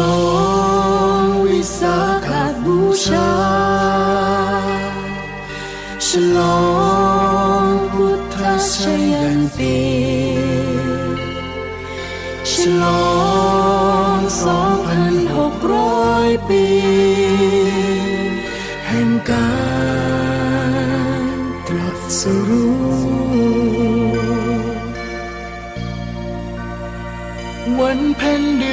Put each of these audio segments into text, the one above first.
ลองวิสาขบูชาฉลองพุทธชยันตีฉลองสองพันหกร้อยปี แห่งการตรัสรู้วันเพ็ญ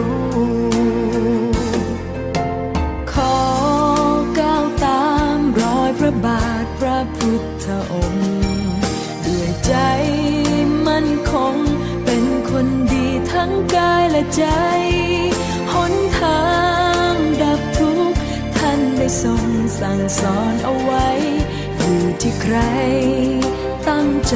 ู้ พุทธองค์ด้วยใจมั่นคง เป็นคนดีทั้งกายและใจ หนทางดับทุกข์ท่านได้ทรงสั่งสอนเอาไว้ อยู่ที่ใครตั้งใจ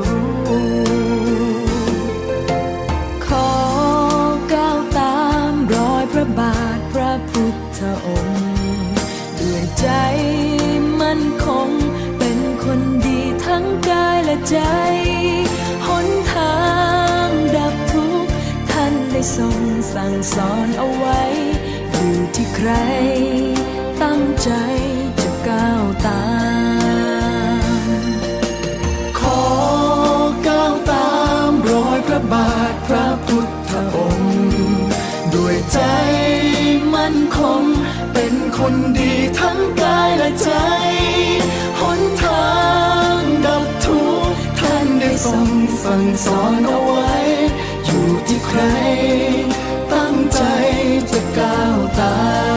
พุทธองค์ด้วยใจมั่นคง เป็นคนดีทั้งกายและใจ หนทางดับทุกข์ท่านได้ทรงสั่งสอนเอาไว้ อยู่ที่ใคร ตั้งใจจะก้าว ดีทั้งกายและใจหนทางดับทุกข์ท่านได้ทรงสั่งสอนเอาไว้ อยู่ที่ใคร ตั้งใจจะก้าวตาม